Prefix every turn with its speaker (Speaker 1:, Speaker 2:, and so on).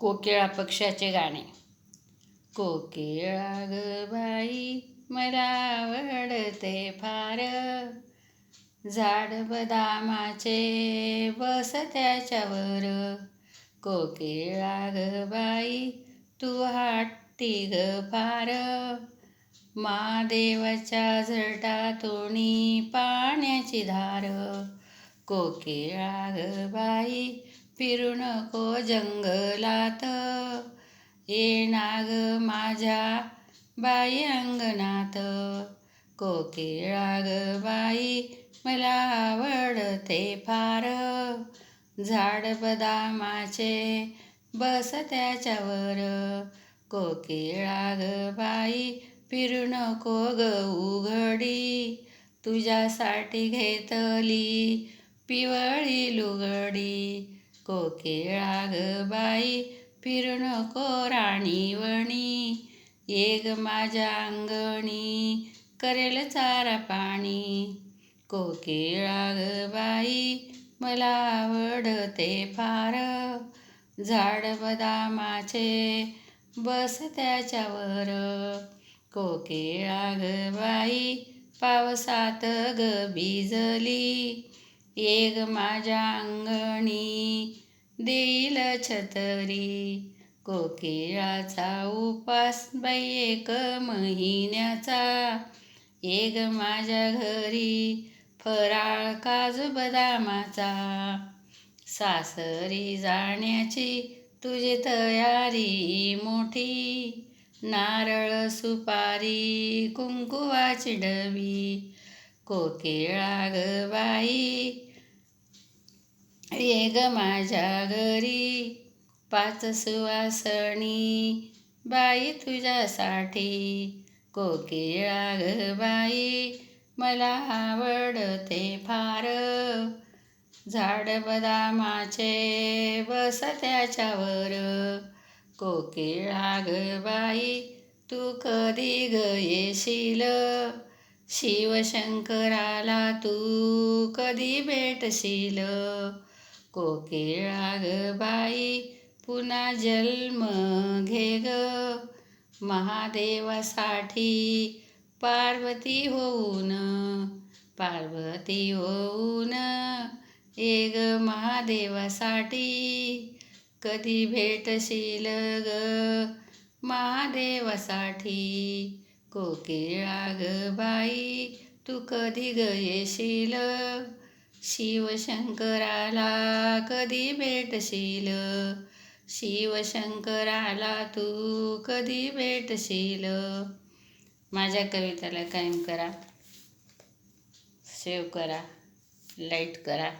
Speaker 1: कोकिळा पक्षाचे गाणे. कोकिळा ग बाई मला आवडते फार. झाड बदामाचे बस त्याच्यावर. कोकिळा ग बाई तू हाटती ग फार. महादेवाच्या झटातोणी पाण्याची धार. कोकिळा ग बाई फिरू नको जंगलात. ये नाग माझ्या बाई अंगणात. कोकिळा ग बाई मला आवडते फार. झाड बदामाचे बस त्याच्यावर. कोकिळा ग बाई फिरू नको ग उघडी. तुझ्यासाठी घेतली पिवळी लुगडी. कोकिळा ग बाई फिरू नको राणीवणी. ये ग माझ्या अंगणी करेल चारा पाणी. कोकिळा ग बाई मला आवडते फार. झाड बदामाचे बस त्याच्यावर. कोकिळा ग बाई पावसात ग भिजली. ये ग माझ्या अंगणी देईल छतरी कोकिळाचा उपास बाई एक महिन्याचा. एक माझ्या घरी फराळ काजू बदामाचा. सासरी जाण्याची तुझी तयारी मोठी. नारळ सुपारी कुंकुवाची डबी. कोकिळा ग बाई ये ग माझ्या घरी पाच सुवासणी. बाई तुझ्यासाठी कोकिळा ग बाई मला आवडते फार. झाड बदामाचे बस त्याच्यावर. कोकिळा ग बाई तू कधी ग येशील? शिवशंकराला तू कधी भेटशील? कोकिळा ग बाई पुन्हा जन्म घे ग महादेवासाठी पार्वती होऊन पार्वती होऊन ये ग महादेवासाठी. कधी भेटशील ग महादेवासाठी? कोकिळा ग बाई तू कधी ग येशील शिवशंकराला कधी भेटशील? शिवशंकराला तू कधी भेटशील? माझ्या कविताला कायम करा. सेव करा. लाइट करा.